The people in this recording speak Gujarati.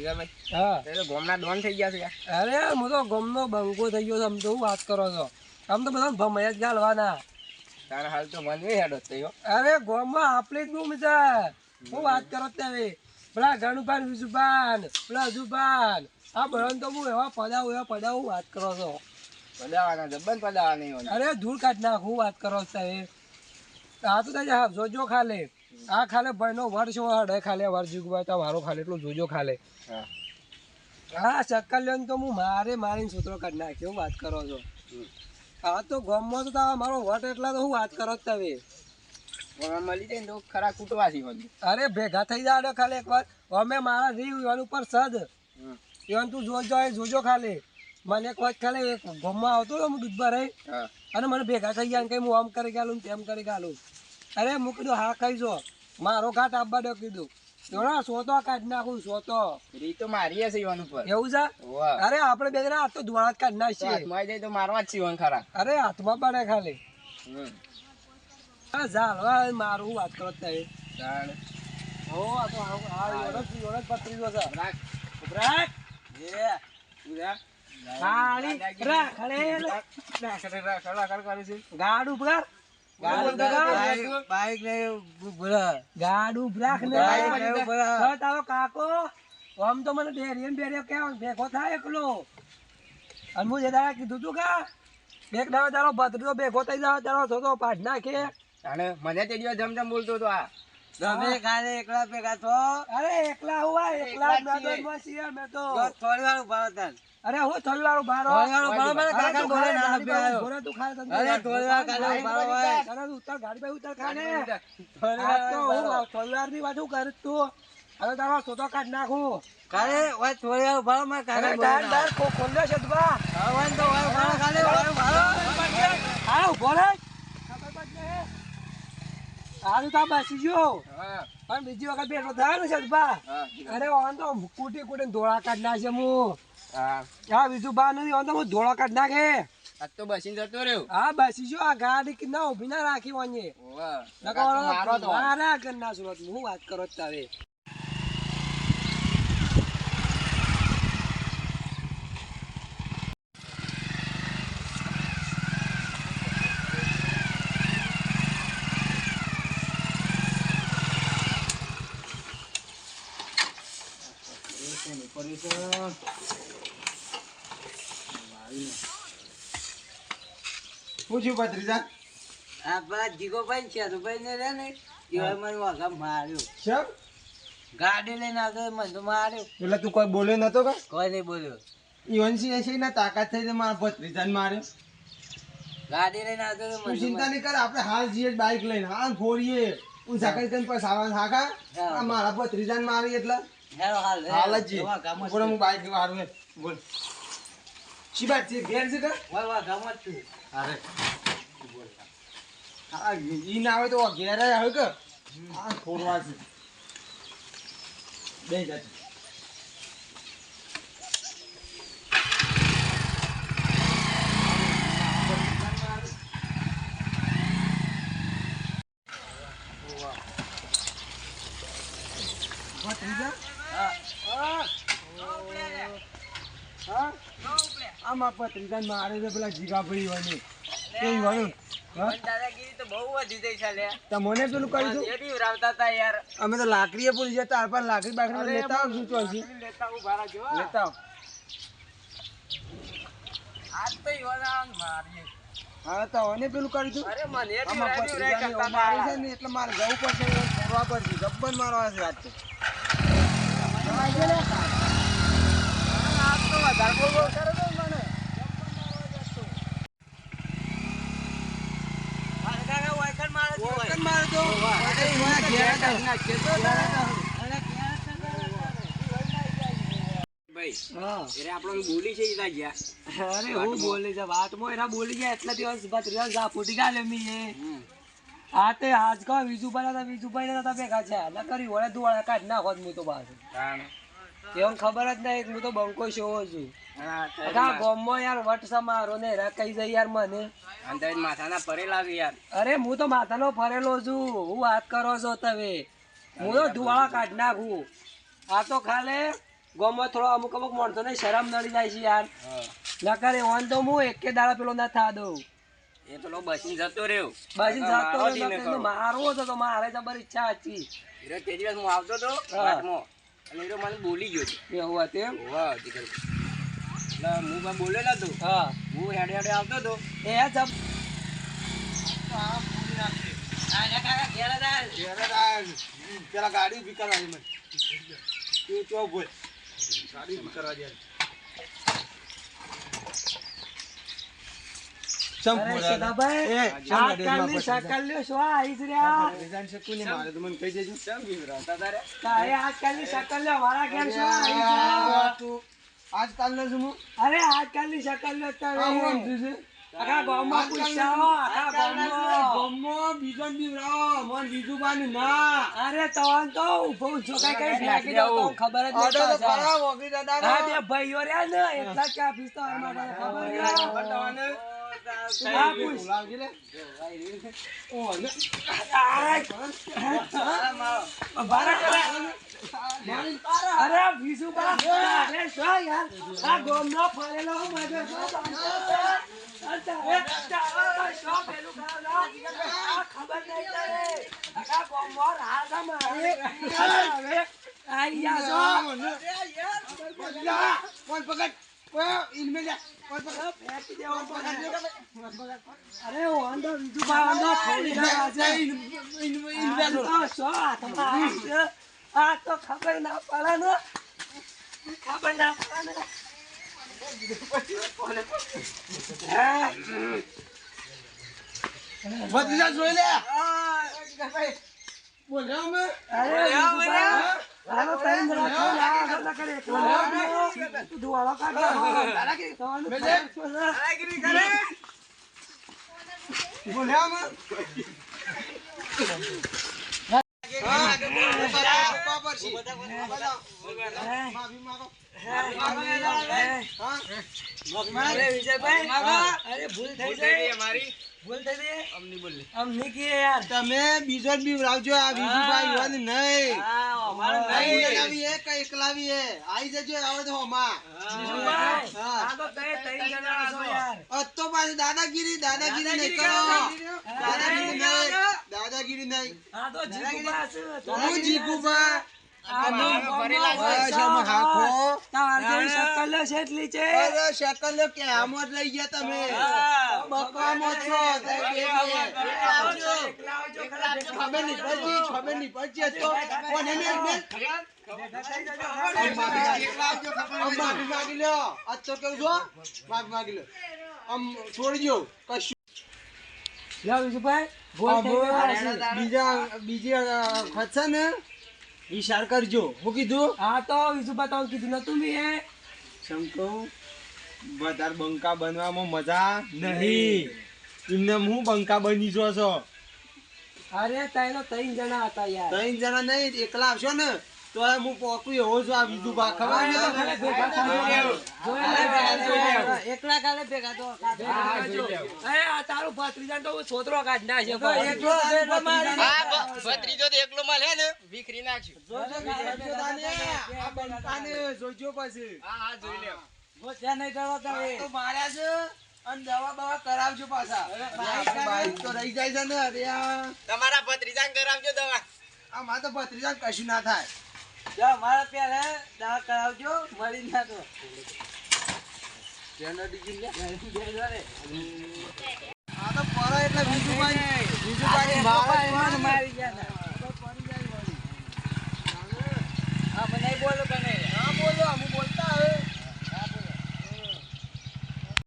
જીગાભાઈ હા. તે તો ગોમના ડોન થઈ ગયા છે યાર. અરે હું તો ગમનો બંકો થઈ ગયો છું આમ તો હું વાત કરો છો? આમ તો બધા ભમૈયા જ ગાલવાના. તારા હાલ તો મન નહીં હેડો થયો. અરે ગોમમાં આપણે જ બહુ મજા હું વાત કરો ત્યારે પેલા ગણુભાન વિશુભાન પેલા હજુભાન આ તો હું એવા પડાવું એવા પડાવું વાત કરો છો. પદાવાના જબ્બન પદાવા નહીં અરે ધૂળ કાઢ નાખ હું વાત કરો સાહેબ આ તો તાજા જોજો ખાલે. આ ખાલે ભાઈનો વર્ષ હડે ખાલે વર્ષ જુગવા તો મારો ખાલે એટલું જોજો ખાલે. હા. ચક્કર લઈને તો હું મારે મારીને સૂત્રો કાઢી નાખ્યો વાત કરો છો? હા તો ગોમમાં તો તારા મારો વટ એટલા તો હું વાત કરો જ તમે. મળી જાય તો ખરા કૂટવાસી અરે ભેગા થઈ જાય ખાલી એક વાર અમે મારા રીવ એવાનું ઉપર સદ એવાનું તું જોજો એ જોજો ખાલી. મને એક વાત ખાલી એક ગોમમાં આવતો હતો હું દૂધમાં રહી. અને મને ભેગા થઈ ગયા કઈ હું આમ કરી ગાલું ને તેમ કરી ગાલું. અરે હું કીધું હા ખાઈ જો. મારો ઘાટ આપવા દો કીધું. જોડા સોતો કાઢી નાખું સોતો. રીત તો મારી હશે ઈવન ઉપર. એવું છે? અરે આપણે બે જણા હાથ તો ધોળા જ નાખીએ. હાથમાં જાય તો મારવા જ ઈવન ખરા. અરે હાથમાં પડે ખાલી. મારું વાત કરો તમે હો આ તો આ છે. રાખ. રાખ. એ ખાલી બાઈક ને બોલા ગાડું રાખ ને બાઈક. તારો કાકો આમ તો મને ડેરીએ ડેરીએ કેમ ભેગો થાય એકલો. અને હું જે દાડા કીધું તું કા એક દાડો તારો ભત્રીજો ભેગો થઈ જાવ તારો થોડો પાડ નાખે. અને મને તે દિવસ જમ જમ બોલતો હતો આ. તમે કાલે એકલા ભેગા છો? અરે એકલા હુઆ એકલા એકલા જ છીએ. બસ તો. થોડી વાર ઊભા હતા અરે હું થોડી વાર ઊભા રહો થોડી વાર ઊભા રહો, કાકા તું ના ગાડી આવ્યો. ઊભો તું ખાલી તને. અરે થોડી વાર કાલે ઊભા રહો અરે ઉતાર ગાડી પર ઉતાર ખાને. થોડી વાર તો હું થોડી વારની વાત હું કરું તું હવે તારો સોતો કાઢ નાખું. કાલે ઓય થોડી વાર ઊભા રહો, મારા કાકા અરે ના ડાર ખોલ્યો છે તું હવે તો ઓય ઊભા રહો, કાલે ઊભા રહો. હા ઊભો રહે. ખબર પડશે. હારું તા ગયો પણ બીજી વખત બેઠો થવાનું છે બા. અરે ઓન તો કૂટી ધોળા કાઢ નાખે હું. હા. બીજું બા નથી ઓન તો હું ધોળા કાઢ નાખે. આજ તો બસી જતો રહ્યો. હા બસી જો આ ગાડી ના ઊભી ના રાખી વાંજે. નકર મારા ઘર સુરત હું વાત કરો તારે. પૂછ્યું ભત્રીજા આપણા જીગોભાઈ ને ચેતુભાઈ ને રે ને? એવા મને વાઘા માર્યો. શેમ? ગાડી લઈને આવતો મને તો માર્યો. એટલે તું કોઈ બોલ્યો નતો કે? કોઈ નહીં બોલ્યો. ઈવનસિંહ છે ને તાકાત થઈ મારા ભત્રીજાને માર્યો. ગાડી લઈને આવતો તો ચિંતા નહીં કર આપણે હાલ જઈએ બાઇક લઈને. હાલ ફોડીએ હું. સાકર તને પણ આવવાનું હાકા આ મારા ભત્રીજાને મારી એટલે. હાલ જ જઈએ. હું બાઇક હે. બોલ. શી વાત છે ઘેર છે કે છું. વાઘામાં જ છું. અરે. હા ઈ ના આવે તો ઘેર જ આવે કે? આ ફોડવા છે. બે જાતિ. આમાં પત્રિકા મારે છે પેલા જીગાભાઈ હોય કેવું ગણું તો તમને પેલું હતું? યાર. અમે તો લાકડીએ પૂરી જતા તાર પર લાકડી બાકડી લેતા લેતા આવ. આજ તો મારીએ. હા તો હવે પેલું કરી અરે મને એવું મારે છે ને એટલે મારે જવું પડશે ફરવા પડશે ગબ્બર મારવા છે આજે આજ તો વધારે બોલ બોલ કરે તો મને મારે કાકા વાયકણ મારે છે ભાઈ. કોકણ મારે તો અરે ઈવાના ઘેર હતા. ભાઈ હા એટલે આપણને બોલી છે ઈતા ગયા અરે હું બોલી છે વાતમાં એના બોલી ગયા એટલા દિવસ ભત્રીજા જા ફૂટી ગાલે મી આ તે આજ કા વિજુભાઈ હતા વિજુભાઈ હતા ભેગા છે ન કરી વળે દુવાળા કાઢ નાખો હું તો પાછું એવું ખબર જ નહીં હું તો બંકો શોવો છું. આખા ગામમાં યાર વટ સમારો ને કઈ જાય યાર મને. અંદર માથાના ફરેલા યાર. અરે હું તો માથાનો ફરેલો છું. હું વાત કરો છો તમે? હું તો ધુવાળા કાઢ નાખું. આ તો ખાલે ગોમાં થોડો અમુક અમુક માણસોને શરમ નડી જાય છે યાર. નકર ઓન તો હું એકે દાડા પેલો ના થા દઉં. એ પેલો બસીન જતો રહ્યો. બસીન જતો રહ્યો મારો તો હતો તો મારે જબર ઈચ્છા હતી. હીરો તે દિવસ હું આવતો હતો. અને હીરો મને બોલી ગયો છે. હોવા તે વાહ દીકરો એટલે હું પણ બોલેલો હતો. હા. હું હેડે હેડે આવતો હતો. એ જબ પેલા ગાડી ઊભી કરવા મને તું ચો બોલ ગાડી ઊભી કરવા દે ચમ અરે ફોડા સદાભાઈ, એ, ચમ આ ગાડીમાં કાલની પકડી શકલ લ્યો, શું તો? તું અરે આજકાલની શકલ લ્યો તમે. આખા ગામમાં પૂછાવો, આખા ગામમાં. ગમો બીજો બીવરાવો, મને બીજું બાનું ના અરે તવન તો કઈ કઈ ફેંકી ખબર જ. ખરા દાદા હા, બે ભાઈઓ રહ્યા ને એટલા જ કાપીશ તો ખબર પૂછ. લે. ઓ, ને. અરે બીજું અરે શું યાર? આ ગોમનો ફરેલો મજો શું આ ખબર નહીં આ ગોમો રાજા મારે. આઈ ને. જા, ફોન પકડ. ઇનમે જા. અરે વાંધો બીજું બા વાંધો થોડી ના આજે વાંચે. ઇન- ઇન- ઇનમે તો શું આવી છે? આ તો ખબર ના પડે ને. ખબર ના પડે જોઈ લે. બોલ્યા તમે બીજો જ બીવરાવજો આ બીજુભાઈ નહીં આવી એકલાવી આઈ જજો આવે તો તો પાછું દાદાગીરી દાદાગીરી નહીં કરો. દાદાગીરી નહીં. દાદાગીરી નહીં. આ તો જીગુબા છે. હું. જીગુબા માંગી લ્યો. આજ તો કેવું છો? માગ માગી લો આમ છોડી દો કશું લ્યો વિજુભાઈ ભૂલ થઈ ગઈ પાછી. બીજા બીજી વખત છે ને ઈશાર કરજો. હું કીધું? હા તો વિશુભાઈ તમે કીધું નતું મેં એ. શંકુ વધારે બંકા બનવામાં મજા નહીં. એમને હું બંકા બની જો છો અરે તઈનો ત્રણ જણા હતા યાર. ત્રણ જણા નહીં એકલા આવશો ને? તો હું પોકું એવો છું આ બીજું ભાગ ખબર. એકલા કાલે ભેગા તો તારું ભત્રીજા તો છોતરો કાઢ ના છે ભત્રીજો તો એકલો મળે ને વિખરી નાખ્યું જોજો જોજો તાને, આ બંકાને જોજો પછી. હા હા જોઈ લે તો માર્યા છે અને દવા બવા કરાવજો પાછા. બાઈક તો રહી જાય છે ને અરે તમારા ભત્રીજા કરાવજો દવા. આ મારે તો ભત્રીજા કશું ના થાય. મારા પ્યારે દવા કરાવજો મળી ના તો. આ તો ફરો એટલે બીજું બીજું મારી ગયા